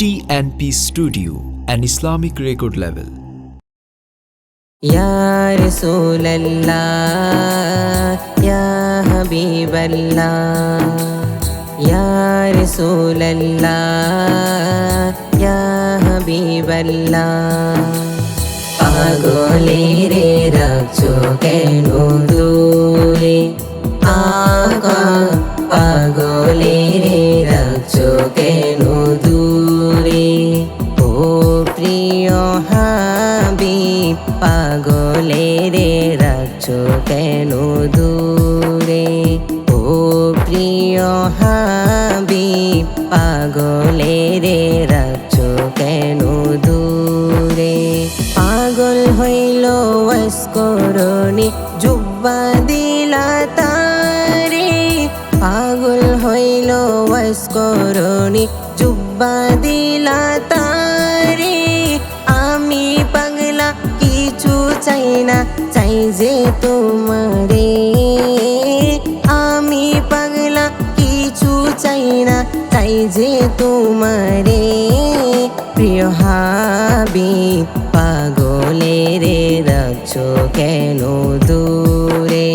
TNP Studio, an Islamic record label. Ya Rasulallah, Ya Habiballah. Ya Rasulallah, Ya Habiballah. পাগলের রাখছো কেন দূরে আকা পাগল হাবিব পাগলেরে রাখছো কেন দূরে? ও প্রিয় হাবিব পাগলেরে রাখছো কেন দূরে? পাগল হইল ওয়াসকরণী জুব্বা দিলা তারে। পাগল হইল ওয়াসকরণী জুব্বা দিলা তারে। চাই না চাই যে তোমারে। আমি পাগলা, কিছু চাই না চাই যে তোমারে। প্রিয় হাবি, পাগলেরে রাখছো কেন দূরে?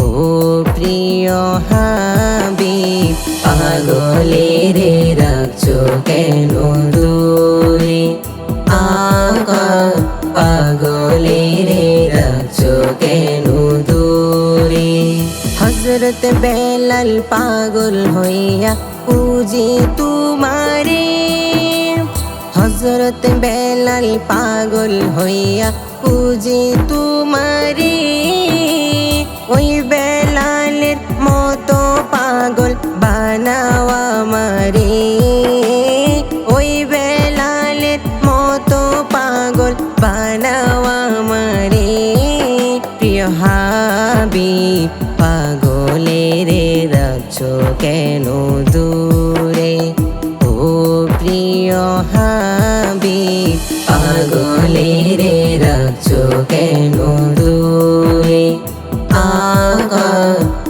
ও প্রিয় হাবি, পাগলেরে রাখছো কেন হজরত বেলাল পাগল হইয়া পুজি তোমারে। হজরত বেলাল পাগল হইয়া পুজি তোমারে। ওই বেলালের মতো পাগল বানাওয়া মারে ওই বেলালের মতো পাগল বানাওয়া মারে প্রিয় হাবি পাগলেরে রাখছো কেন দূরে? ও প্রিয় হাবি পাগলেরে রাখছো কেন দূরে? আগা,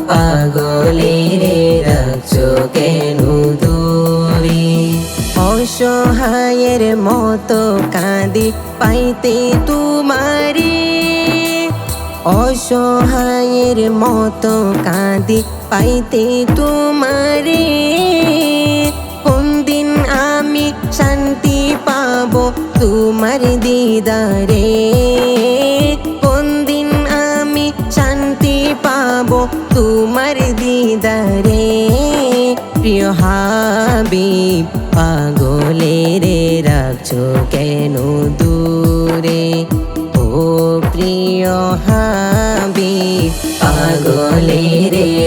পাগলেরে রাখছো কেন দূরে? অসহায়ের মতো কাঁদি, পাইতে তোমারে অসহায়ের মতো কাঁদি পাইতে তোমারে। কোন দিন আমি শান্তি পাবো তোমার দিদারে। কোন দিন আমি শান্তি পাবো তোমার দিদারে। প্রিয় হাবিব, পাগলেরে রাখছো কেন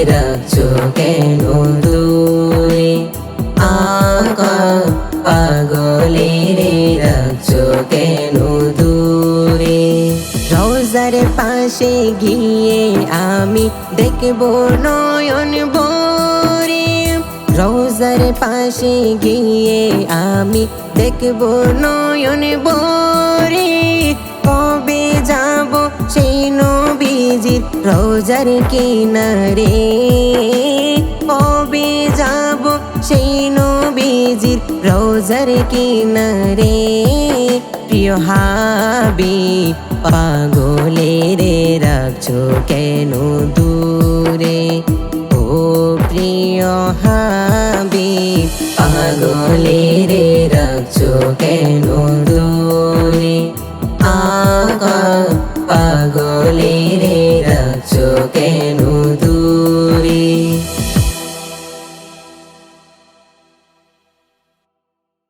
রাখছো কেন দূরে আগা পাগলেরে রাখছো কেন দূরে রোজার পাশে গিয়ে আমি দেখব নয়ন বরে রোজার পাশে গিয়ে আমি দেখব নয়ন বরে রোজার কিনারে কবে যাব সেই নবীজির রোজার কিনারে? প্রিয় হাবি পাগলে রে রাখছো কেন দূরে? ও প্রিয় হাবি পাগলে রে রাখছো কেন দূরে? কেন